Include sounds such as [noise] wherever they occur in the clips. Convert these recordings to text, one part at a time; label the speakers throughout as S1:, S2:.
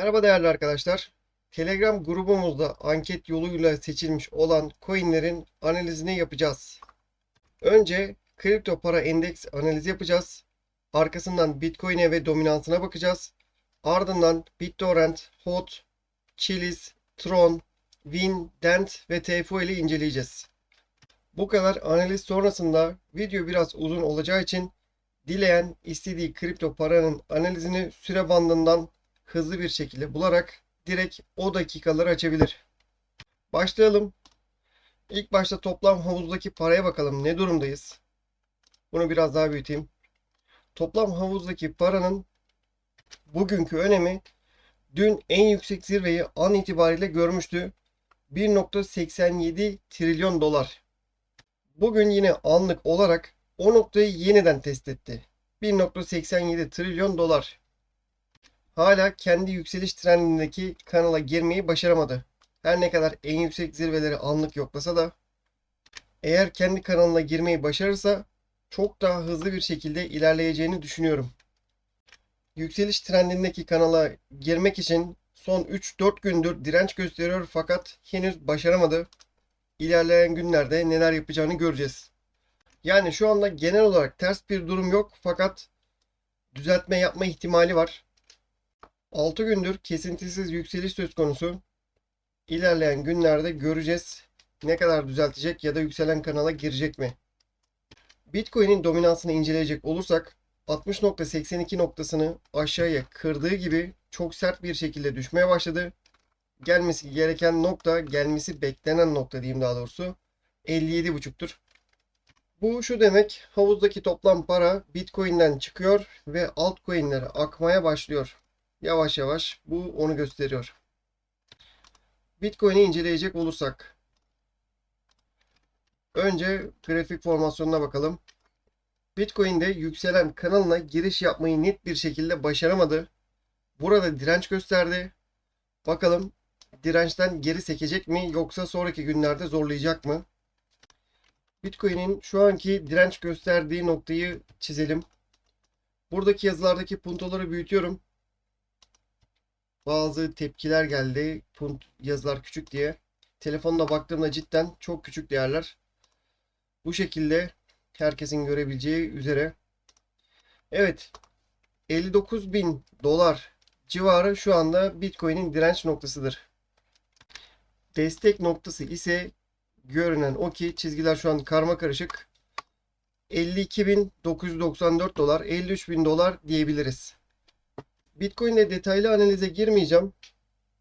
S1: Merhaba değerli arkadaşlar. Telegram grubumuzda anket yoluyla seçilmiş olan coinlerin analizini yapacağız. Önce kripto para endeks analizi yapacağız. Arkasından Bitcoin'e ve dominansına bakacağız. Ardından BitTorrent, HOT, Chiliz, Tron, Win, Dent ve TFO ile inceleyeceğiz. Bu kadar analiz sonrasında video biraz uzun olacağı için dileyen istediği kripto paranın analizini süre bandından hızlı bir şekilde bularak direkt o dakikaları açabilir. Başlayalım. İlk başta toplam havuzdaki paraya bakalım ne durumdayız. Bunu biraz daha büyüteyim. Toplam havuzdaki paranın bugünkü önemi dün en yüksek zirveyi an itibariyle görmüştü. 1.87 trilyon dolar. Bugün yine anlık olarak o noktayı yeniden test etti. 1.87 trilyon dolar hala kendi yükseliş trendindeki kanala girmeyi başaramadı. Her ne kadar en yüksek zirveleri anlık yoklasa da eğer kendi kanalına girmeyi başarırsa çok daha hızlı bir şekilde ilerleyeceğini düşünüyorum. Yükseliş trendindeki kanala girmek için son 3-4 gündür direnç gösteriyor fakat henüz başaramadı. İlerleyen günlerde neler yapacağını göreceğiz. Yani şu anda genel olarak ters bir durum yok fakat düzeltme yapma ihtimali var. 6 gündür kesintisiz yükseliş söz konusu. İlerleyen günlerde göreceğiz ne kadar düzeltecek ya da yükselen kanala girecek mi? Bitcoin'in dominansını inceleyecek olursak 60.82 noktasını aşağıya kırdığı gibi çok sert bir şekilde düşmeye başladı. Gelmesi gereken nokta, gelmesi beklenen nokta diyeyim daha doğrusu 57.5'tur. Bu şu demek havuzdaki toplam para Bitcoin'den çıkıyor ve altcoin'lere akmaya başlıyor yavaş yavaş bu onu gösteriyor. Bitcoin'i inceleyecek olursak önce grafik formasyonuna bakalım. Bitcoin'de yükselen kanalına giriş yapmayı net bir şekilde başaramadı. Burada direnç gösterdi. Bakalım dirençten geri sekecek mi yoksa sonraki günlerde zorlayacak mı? Bitcoin'in şu anki direnç gösterdiği noktayı çizelim. Buradaki yazılardaki puntoları büyütüyorum bazı tepkiler geldi. Punt yazılar küçük diye. Telefonla baktığımda cidden çok küçük değerler. Bu şekilde herkesin görebileceği üzere. Evet. 59 bin dolar civarı şu anda Bitcoin'in direnç noktasıdır. Destek noktası ise görünen o ki çizgiler şu an karma karışık. 52.994 dolar, 53.000 dolar diyebiliriz. Bitcoin'de detaylı analize girmeyeceğim.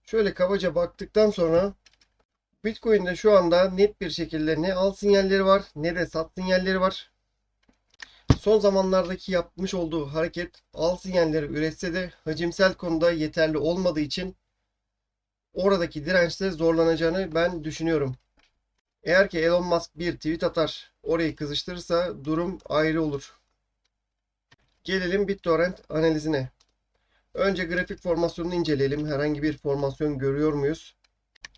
S1: Şöyle kabaca baktıktan sonra Bitcoin'de şu anda net bir şekilde ne al sinyalleri var ne de sat sinyalleri var. Son zamanlardaki yapmış olduğu hareket al sinyalleri üretse de hacimsel konuda yeterli olmadığı için oradaki dirençte zorlanacağını ben düşünüyorum. Eğer ki Elon Musk bir tweet atar, orayı kızıştırırsa durum ayrı olur. Gelelim BitTorrent analizine. Önce grafik formasyonunu inceleyelim. Herhangi bir formasyon görüyor muyuz?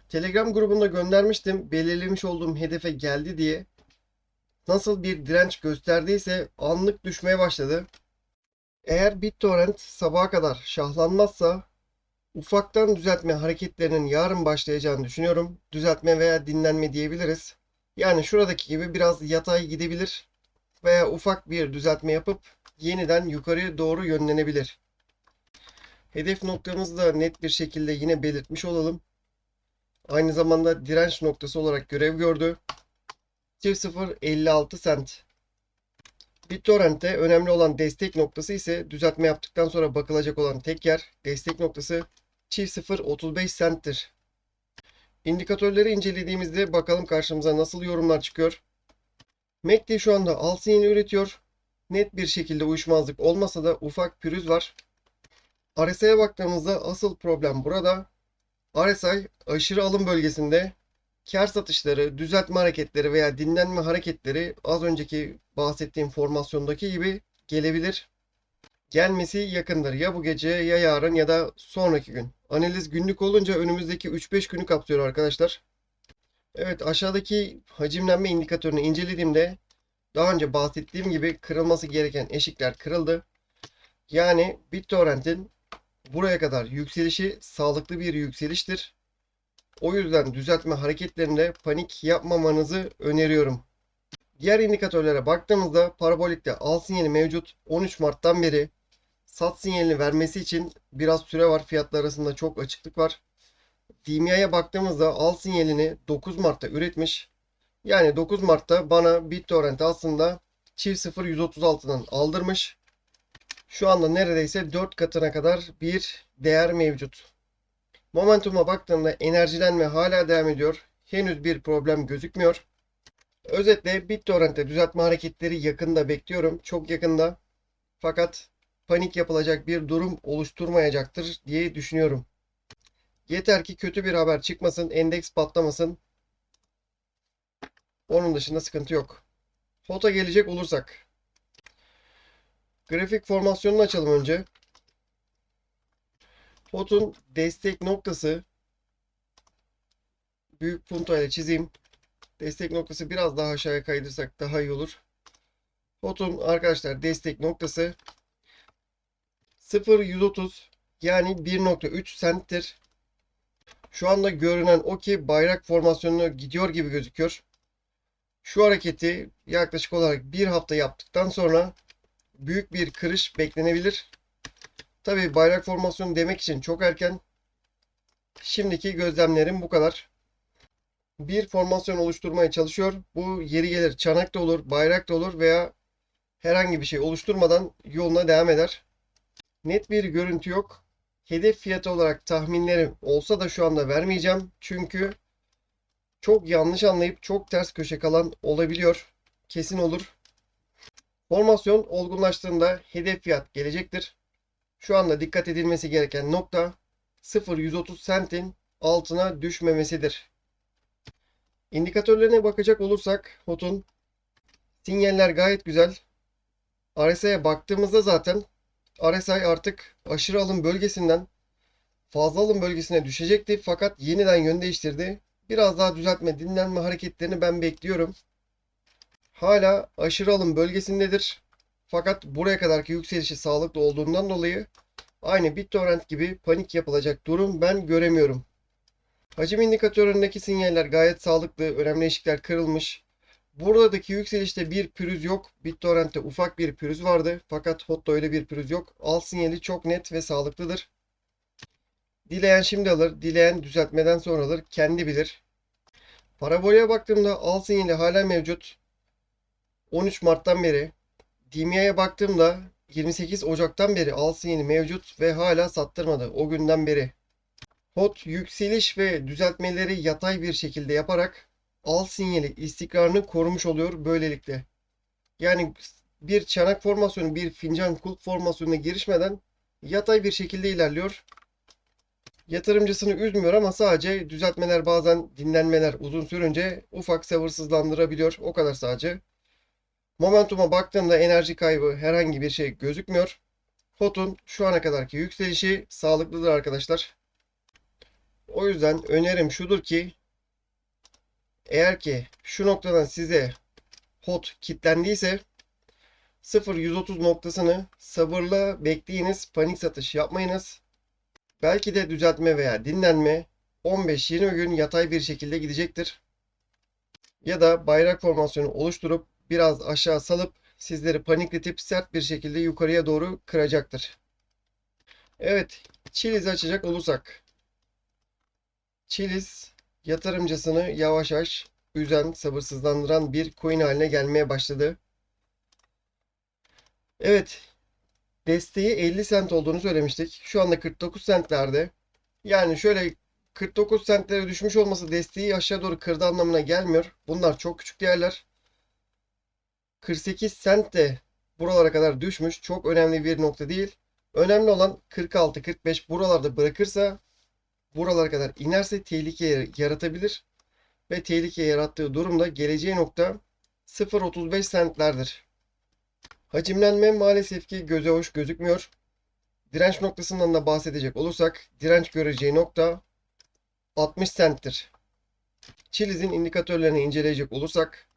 S1: Telegram grubunda göndermiştim. Belirlemiş olduğum hedefe geldi diye. Nasıl bir direnç gösterdiyse anlık düşmeye başladı. Eğer BitTorrent sabaha kadar şahlanmazsa ufaktan düzeltme hareketlerinin yarın başlayacağını düşünüyorum. Düzeltme veya dinlenme diyebiliriz. Yani şuradaki gibi biraz yatay gidebilir veya ufak bir düzeltme yapıp yeniden yukarıya doğru yönlenebilir. Hedef noktamızı da net bir şekilde yine belirtmiş olalım. Aynı zamanda direnç noktası olarak görev gördü. Çift 0 56 cent. BitTorrent'te önemli olan destek noktası ise düzeltme yaptıktan sonra bakılacak olan tek yer destek noktası çift 0 35 cent'tir. İndikatörleri incelediğimizde bakalım karşımıza nasıl yorumlar çıkıyor. MACD şu anda al sinyali üretiyor. Net bir şekilde uyuşmazlık olmasa da ufak pürüz var. RSI'ye baktığımızda asıl problem burada. RSI aşırı alım bölgesinde kar satışları, düzeltme hareketleri veya dinlenme hareketleri az önceki bahsettiğim formasyondaki gibi gelebilir. Gelmesi yakındır. Ya bu gece ya yarın ya da sonraki gün. Analiz günlük olunca önümüzdeki 3-5 günü kapsıyor arkadaşlar. Evet aşağıdaki hacimlenme indikatörünü incelediğimde daha önce bahsettiğim gibi kırılması gereken eşikler kırıldı. Yani BitTorrent'in buraya kadar yükselişi sağlıklı bir yükseliştir. O yüzden düzeltme hareketlerinde panik yapmamanızı öneriyorum. Diğer indikatörlere baktığımızda parabolikte al sinyali mevcut. 13 Mart'tan beri sat sinyalini vermesi için biraz süre var. Fiyatlar arasında çok açıklık var. DMA'ya baktığımızda al sinyalini 9 Mart'ta üretmiş. Yani 9 Mart'ta bana BitTorrent aslında çift 0 136'dan aldırmış. Şu anda neredeyse 4 katına kadar bir değer mevcut. Momentum'a baktığımda enerjilenme hala devam ediyor. Henüz bir problem gözükmüyor. Özetle BitTorrent'te düzeltme hareketleri yakında bekliyorum. Çok yakında. Fakat panik yapılacak bir durum oluşturmayacaktır diye düşünüyorum. Yeter ki kötü bir haber çıkmasın, endeks patlamasın. Onun dışında sıkıntı yok. HOT'a gelecek olursak. Grafik formasyonunu açalım önce. HOT'un destek noktası büyük punto ile çizeyim. Destek noktası biraz daha aşağıya kaydırsak daha iyi olur. HOT'un arkadaşlar destek noktası 0.130 yani 1.3 centtir. Şu anda görünen o ki bayrak formasyonuna gidiyor gibi gözüküyor. Şu hareketi yaklaşık olarak bir hafta yaptıktan sonra büyük bir kırış beklenebilir. Tabi bayrak formasyonu demek için çok erken. Şimdiki gözlemlerim bu kadar. Bir formasyon oluşturmaya çalışıyor. Bu yeri gelir çanak da olur, bayrak da olur veya herhangi bir şey oluşturmadan yoluna devam eder. Net bir görüntü yok. Hedef fiyatı olarak tahminlerim olsa da şu anda vermeyeceğim. Çünkü çok yanlış anlayıp çok ters köşe kalan olabiliyor. Kesin olur. Formasyon olgunlaştığında hedef fiyat gelecektir. Şu anda dikkat edilmesi gereken nokta 0.130 sentin altına düşmemesidir. İndikatörlerine bakacak olursak HOT'un sinyaller gayet güzel. RSI'ye baktığımızda zaten RSI artık aşırı alım bölgesinden fazla alım bölgesine düşecekti fakat yeniden yön değiştirdi. Biraz daha düzeltme, dinlenme hareketlerini ben bekliyorum. Hala aşırı alım bölgesindedir. Fakat buraya kadarki yükselişi sağlıklı olduğundan dolayı aynı BitTorrent gibi panik yapılacak durum ben göremiyorum. Hacim indikatöründeki sinyaller gayet sağlıklı, önemli eşikler kırılmış. Buradaki yükselişte bir pürüz yok. BitTorrent'te ufak bir pürüz vardı. Fakat HOT'ta öyle bir pürüz yok. Al sinyali çok net ve sağlıklıdır. Dileyen şimdi alır, dileyen düzeltmeden sonra alır. Kendi bilir. Paraboleye baktığımda al sinyali hala mevcut. 13 Mart'tan beri. DMA'ya baktığımda 28 Ocak'tan beri al sinyali mevcut ve hala sattırmadı o günden beri. HOT yükseliş ve düzeltmeleri yatay bir şekilde yaparak al sinyali istikrarını korumuş oluyor böylelikle. Yani bir çanak formasyonu, bir fincan kulp formasyonuna girişmeden yatay bir şekilde ilerliyor. Yatırımcısını üzmüyor ama sadece düzeltmeler bazen dinlenmeler uzun sürünce ufak sabırsızlandırabiliyor. O kadar sadece. Momentum'a baktığımda enerji kaybı herhangi bir şey gözükmüyor. HOT'un şu ana kadarki yükselişi sağlıklıdır arkadaşlar. O yüzden önerim şudur ki eğer ki şu noktadan size HOT kilitlendiyse 0-130 noktasını sabırla bekleyiniz. Panik satış yapmayınız. Belki de düzeltme veya dinlenme 15-20 gün yatay bir şekilde gidecektir. Ya da bayrak formasyonu oluşturup biraz aşağı salıp sizleri panikletip sert bir şekilde yukarıya doğru kıracaktır. Evet, Chiliz açacak olursak. Chiliz yatırımcısını yavaş yavaş üzen, sabırsızlandıran bir coin haline gelmeye başladı. Evet, desteği 50 sent olduğunu söylemiştik. Şu anda 49 sentlerde. Yani şöyle 49 sentlere düşmüş olması desteği aşağı doğru kırdı anlamına gelmiyor. Bunlar çok küçük değerler. 48 sent de buralara kadar düşmüş. Çok önemli bir nokta değil. Önemli olan 46-45 buralarda bırakırsa buralara kadar inerse tehlike yaratabilir. Ve tehlike yarattığı durumda geleceği nokta 0.35 sentlerdir. Hacimlenme maalesef ki göze hoş gözükmüyor. Direnç noktasından da bahsedecek olursak direnç göreceği nokta 60 centtir. Chiliz'in indikatörlerini inceleyecek olursak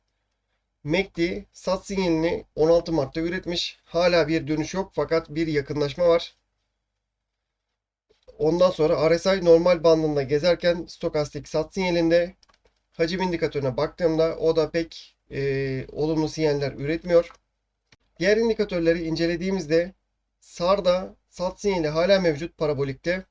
S1: MACD sat sinyalini 16 Mart'ta üretmiş. Hala bir dönüş yok fakat bir yakınlaşma var. Ondan sonra RSI normal bandında gezerken stokastik sat sinyalinde hacim indikatörüne baktığımda o da pek e, olumlu sinyaller üretmiyor. Diğer indikatörleri incelediğimizde SAR'da sat sinyali hala mevcut parabolikte.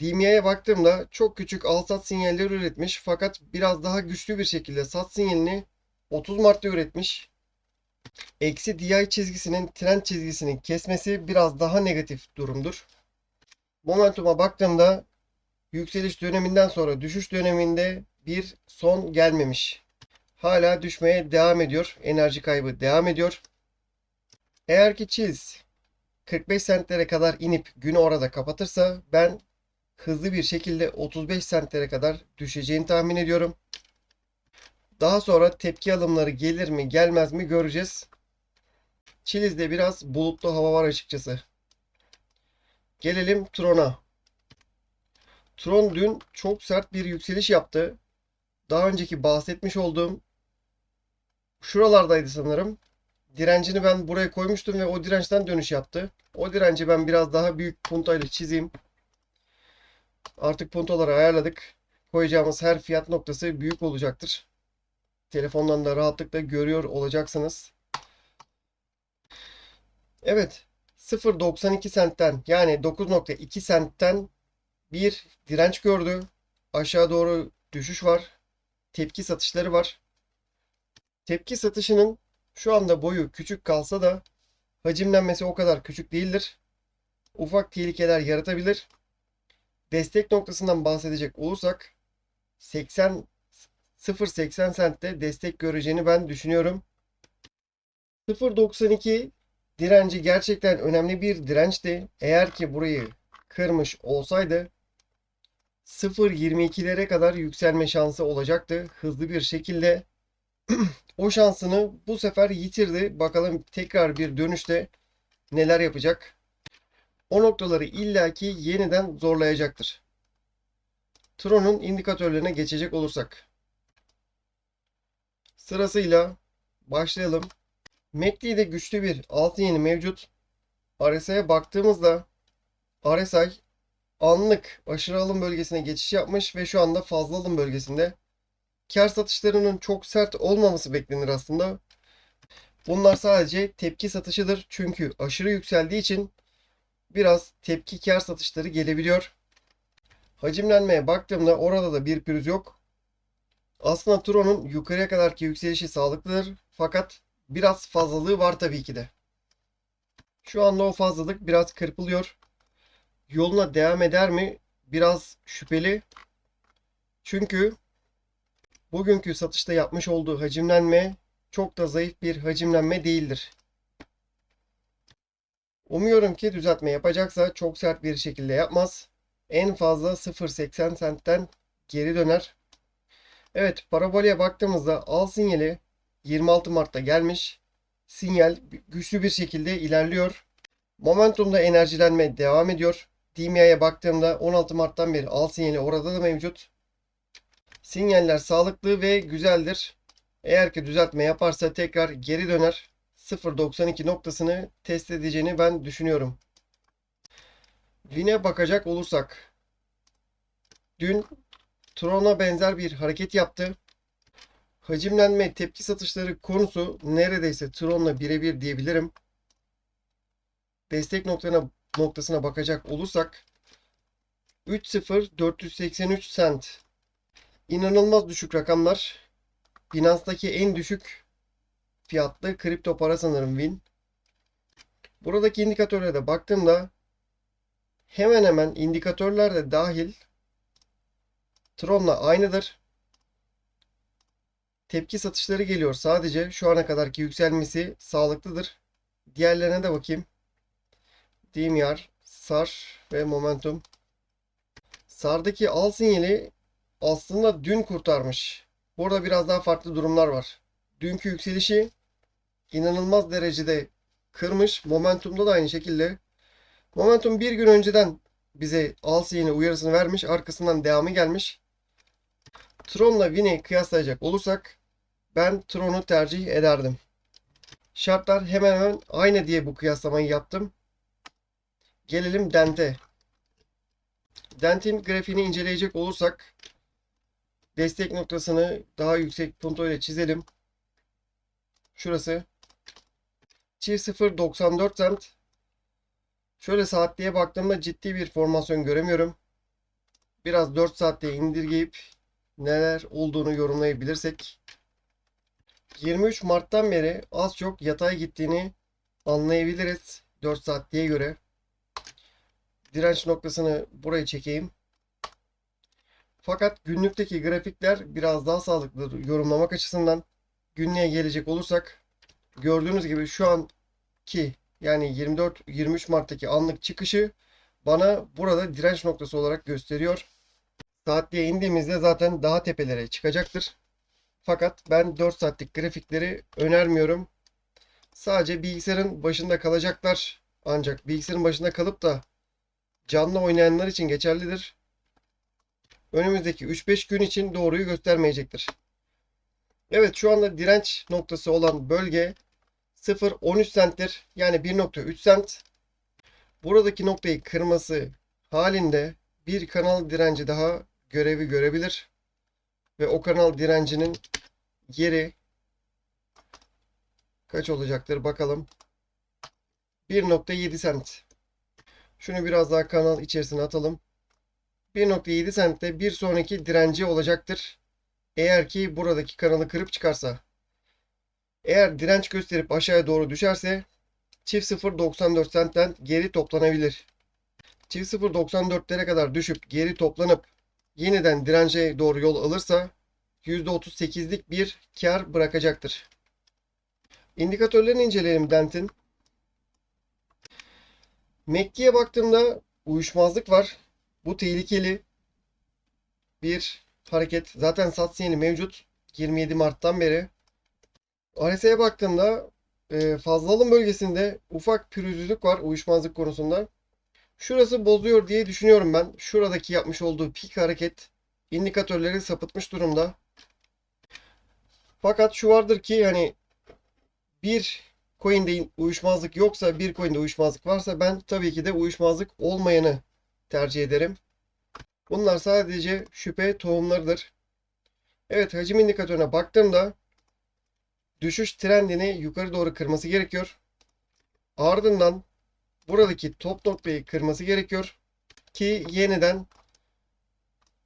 S1: DMA'ya baktığımda çok küçük al sat sinyalleri üretmiş fakat biraz daha güçlü bir şekilde sat sinyalini 30 Mart'ta üretmiş. Eksi DI çizgisinin trend çizgisini kesmesi biraz daha negatif durumdur. Momentum'a baktığımda yükseliş döneminden sonra düşüş döneminde bir son gelmemiş. Hala düşmeye devam ediyor. Enerji kaybı devam ediyor. Eğer ki çiz 45 sentlere kadar inip günü orada kapatırsa ben hızlı bir şekilde 35 sentlere kadar düşeceğini tahmin ediyorum. Daha sonra tepki alımları gelir mi gelmez mi göreceğiz. Çiliz'de biraz bulutlu hava var açıkçası. Gelelim Tron'a. Tron dün çok sert bir yükseliş yaptı. Daha önceki bahsetmiş olduğum şuralardaydı sanırım. Direncini ben buraya koymuştum ve o dirençten dönüş yaptı. O direnci ben biraz daha büyük puntayla çizeyim. Artık puntoları ayarladık. Koyacağımız her fiyat noktası büyük olacaktır. Telefondan da rahatlıkla görüyor olacaksınız. Evet. 0.92 sentten yani 9.2 sentten bir direnç gördü. Aşağı doğru düşüş var. Tepki satışları var. Tepki satışının şu anda boyu küçük kalsa da hacimlenmesi o kadar küçük değildir. Ufak tehlikeler yaratabilir. Destek noktasından bahsedecek olursak 80 0.80 sentte destek göreceğini ben düşünüyorum. 0.92 direnci gerçekten önemli bir dirençti. Eğer ki burayı kırmış olsaydı 0.22'lere kadar yükselme şansı olacaktı. Hızlı bir şekilde [clears throat] o şansını bu sefer yitirdi. Bakalım tekrar bir dönüşte neler yapacak. O noktaları illaki yeniden zorlayacaktır. Tron'un indikatörlerine geçecek olursak. Sırasıyla başlayalım. MACD'de güçlü bir altı yeni mevcut. RSI'ye baktığımızda RSI anlık aşırı alım bölgesine geçiş yapmış ve şu anda fazla alım bölgesinde. Kar satışlarının çok sert olmaması beklenir aslında. Bunlar sadece tepki satışıdır. Çünkü aşırı yükseldiği için biraz tepki kar satışları gelebiliyor. Hacimlenmeye baktığımda orada da bir pürüz yok. Aslında Tron'un yukarıya kadarki yükselişi sağlıklıdır. Fakat biraz fazlalığı var tabii ki de. Şu anda o fazlalık biraz kırpılıyor. Yoluna devam eder mi? Biraz şüpheli. Çünkü bugünkü satışta yapmış olduğu hacimlenme çok da zayıf bir hacimlenme değildir. Umuyorum ki düzeltme yapacaksa çok sert bir şekilde yapmaz. En fazla 0.80 sentten geri döner. Evet paraboleye baktığımızda al sinyali 26 Mart'ta gelmiş. Sinyal güçlü bir şekilde ilerliyor. Momentumda enerjilenme devam ediyor. DMA'ya baktığımda 16 Mart'tan beri al sinyali orada da mevcut. Sinyaller sağlıklı ve güzeldir. Eğer ki düzeltme yaparsa tekrar geri döner. 0.92 noktasını test edeceğini ben düşünüyorum. Win'e bakacak olursak. Dün Tron'a benzer bir hareket yaptı. Hacimlenme tepki satışları konusu neredeyse Tron'la birebir diyebilirim. Destek noktasına, noktasına bakacak olursak 3.0483 cent. İnanılmaz düşük rakamlar. Binance'daki en düşük fiyatlı kripto para sanırım Win. Buradaki indikatörlere de baktığımda hemen hemen indikatörler de dahil Tron'la aynıdır. Tepki satışları geliyor. Sadece şu ana kadarki yükselmesi sağlıklıdır. Diğerlerine de bakayım. DMR, SAR ve Momentum. SAR'daki al sinyali aslında dün kurtarmış. Burada biraz daha farklı durumlar var. Dünkü yükselişi inanılmaz derecede kırmış. Momentum'da da aynı şekilde. Momentum bir gün önceden bize al sinyali uyarısını vermiş. Arkasından devamı gelmiş. Tron'la Win'i kıyaslayacak olursak ben Tron'u tercih ederdim. Şartlar hemen hemen aynı diye bu kıyaslamayı yaptım. Gelelim Dent'e. Dentin grafiğini inceleyecek olursak destek noktasını daha yüksek punto ile çizelim. Şurası. Çift 0 94 cent. Şöyle saatliğe baktığımda ciddi bir formasyon göremiyorum. Biraz 4 saatliğe indirgeyip neler olduğunu yorumlayabilirsek 23 Mart'tan beri az çok yatay gittiğini anlayabiliriz 4 saatliğe göre. Direnç noktasını buraya çekeyim. Fakat günlükteki grafikler biraz daha sağlıklı yorumlamak açısından günlüğe gelecek olursak gördüğünüz gibi şu anki yani 24-23 Mart'taki anlık çıkışı bana burada direnç noktası olarak gösteriyor. Saatliğe indiğimizde zaten daha tepelere çıkacaktır. Fakat ben 4 saatlik grafikleri önermiyorum. Sadece bilgisayarın başında kalacaklar. Ancak bilgisayarın başında kalıp da canlı oynayanlar için geçerlidir. Önümüzdeki 3-5 gün için doğruyu göstermeyecektir. Evet şu anda direnç noktası olan bölge 0.13 centtir. Yani 1.3 cent. Buradaki noktayı kırması halinde bir kanal direnci daha görevi görebilir. Ve o kanal direncinin yeri kaç olacaktır bakalım. 1.7 cent. Şunu biraz daha kanal içerisine atalım. 1.7 centte bir sonraki direnci olacaktır. Eğer ki buradaki kanalı kırıp çıkarsa. Eğer direnç gösterip aşağıya doğru düşerse çift 0.94 centten geri toplanabilir. Çift 0.94'lere kadar düşüp geri toplanıp yeniden dirence doğru yol alırsa %38'lik bir kar bırakacaktır. İndikatörlerini inceleyelim Dent'in. MACD'ye baktığımda uyuşmazlık var. Bu tehlikeli bir hareket. Zaten sat sinyali mevcut. 27 Mart'tan beri. RSI'ye baktığımda e, fazla alım bölgesinde ufak pürüzlülük var uyuşmazlık konusunda. Şurası bozuyor diye düşünüyorum ben. Şuradaki yapmış olduğu pik hareket indikatörleri sapıtmış durumda. Fakat şu vardır ki hani bir coin'de uyuşmazlık yoksa bir coin'de uyuşmazlık varsa ben tabii ki de uyuşmazlık olmayanı tercih ederim. Bunlar sadece şüphe tohumlarıdır. Evet hacim indikatörüne baktığımda düşüş trendini yukarı doğru kırması gerekiyor. Ardından buradaki top noktayı kırması gerekiyor ki yeniden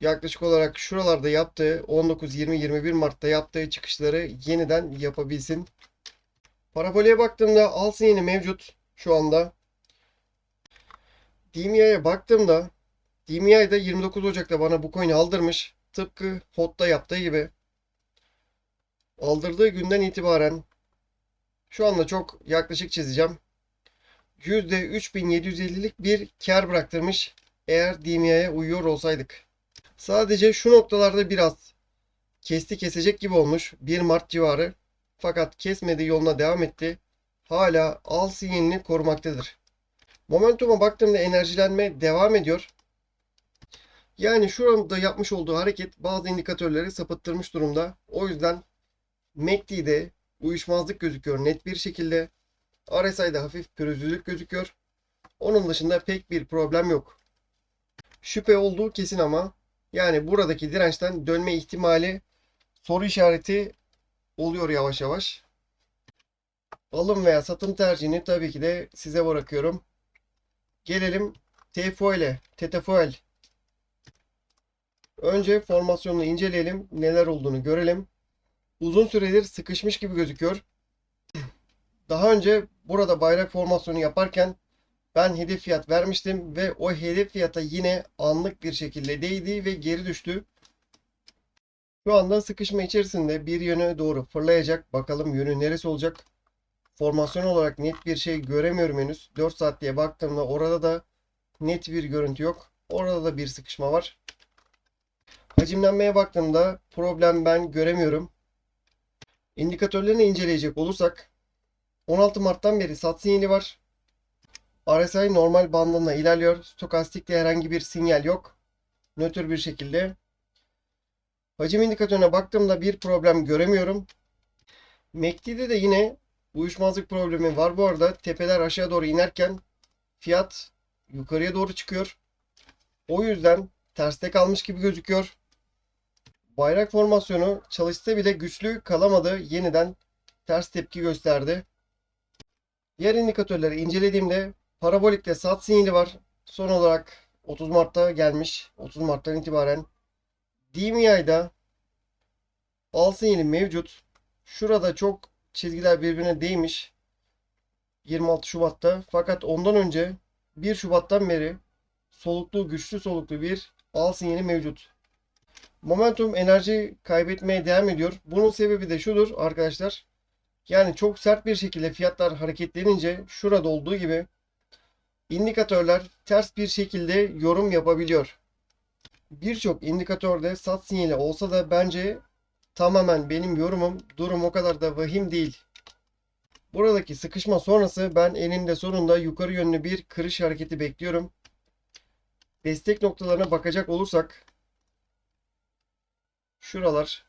S1: yaklaşık olarak şuralarda yaptığı 19, 20, 21 Mart'ta yaptığı çıkışları yeniden yapabilsin. Paraboleye baktığımda al sinyali mevcut şu anda. DMI'ye baktığımda DMI'de 29 Ocak'ta bana bu coin'i aldırmış. Tıpkı HOT'ta yaptığı gibi. Aldırdığı günden itibaren şu anda çok yaklaşık çizeceğim. %3750'lik bir kar bıraktırmış eğer DMI'ye uyuyor olsaydık. Sadece şu noktalarda biraz kesti kesecek gibi olmuş 1 Mart civarı. Fakat kesmedi yoluna devam etti. Hala al sinyalini korumaktadır. Momentum'a baktığımda enerjilenme devam ediyor. Yani şurada yapmış olduğu hareket bazı indikatörleri sapıttırmış durumda. O yüzden MACD'de uyuşmazlık gözüküyor net bir şekilde. RSI'de hafif pürüzlülük gözüküyor. Onun dışında pek bir problem yok. Şüphe olduğu kesin ama yani buradaki dirençten dönme ihtimali soru işareti oluyor yavaş yavaş. Alım veya satım tercihini tabii ki de size bırakıyorum. Gelelim TFOL'e, TTFOL. Önce formasyonunu inceleyelim. Neler olduğunu görelim. Uzun süredir sıkışmış gibi gözüküyor. Daha önce burada bayrak formasyonu yaparken ben hedef fiyat vermiştim ve o hedef fiyata yine anlık bir şekilde değdi ve geri düştü. Şu anda sıkışma içerisinde bir yöne doğru fırlayacak. Bakalım yönü neresi olacak? Formasyon olarak net bir şey göremiyorum henüz. 4 saat diye baktığımda orada da net bir görüntü yok. Orada da bir sıkışma var. Hacimlenmeye baktığımda problem ben göremiyorum. İndikatörlerini inceleyecek olursak 16 Mart'tan beri sat sinyali var. RSI normal bandında ilerliyor. Stokastikte herhangi bir sinyal yok. Nötr bir şekilde. Hacim indikatörüne baktığımda bir problem göremiyorum. MACD'de de yine uyuşmazlık problemi var bu arada. Tepeler aşağı doğru inerken fiyat yukarıya doğru çıkıyor. O yüzden terste kalmış gibi gözüküyor. Bayrak formasyonu çalışsa bile güçlü kalamadı. Yeniden ters tepki gösterdi. Diğer indikatörleri incelediğimde parabolikte sat sinyali var. Son olarak 30 Mart'ta gelmiş. 30 Mart'tan itibaren. DMI'da al sinyali mevcut. Şurada çok çizgiler birbirine değmiş. 26 Şubat'ta. Fakat ondan önce 1 Şubat'tan beri soluklu, güçlü soluklu bir al sinyali mevcut. Momentum enerji kaybetmeye devam ediyor. Bunun sebebi de şudur arkadaşlar. Yani çok sert bir şekilde fiyatlar hareketlenince şurada olduğu gibi indikatörler ters bir şekilde yorum yapabiliyor. Birçok indikatörde sat sinyali olsa da bence tamamen benim yorumum durum o kadar da vahim değil. Buradaki sıkışma sonrası ben eninde sonunda yukarı yönlü bir kırış hareketi bekliyorum. Destek noktalarına bakacak olursak şuralar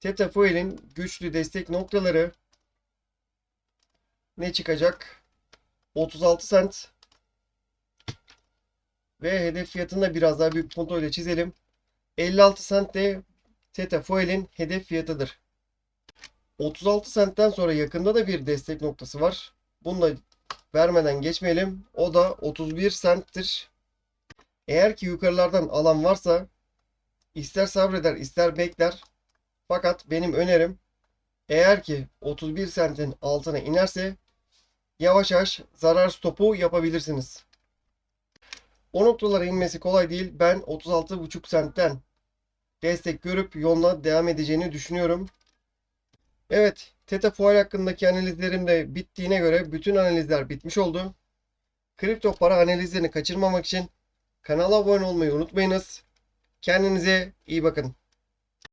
S1: Theta Foil'in güçlü destek noktaları ne çıkacak? 36 cent ve hedef fiyatını da biraz daha büyük punto ile çizelim. 56 cent de Theta Foil'in hedef fiyatıdır. 36 centten sonra yakında da bir destek noktası var. Bunu da vermeden geçmeyelim. O da 31 centtir. Eğer ki yukarılardan alan varsa ister sabreder ister bekler. Fakat benim önerim eğer ki 31 centin altına inerse yavaş yavaş zarar stopu yapabilirsiniz. O noktalara inmesi kolay değil. Ben 36,5 centten destek görüp yoluna devam edeceğini düşünüyorum. Evet, Theta Foil hakkındaki analizlerim de bittiğine göre bütün analizler bitmiş oldu. Kripto para analizlerini kaçırmamak için kanala abone olmayı unutmayınız. Kendinize iyi bakın.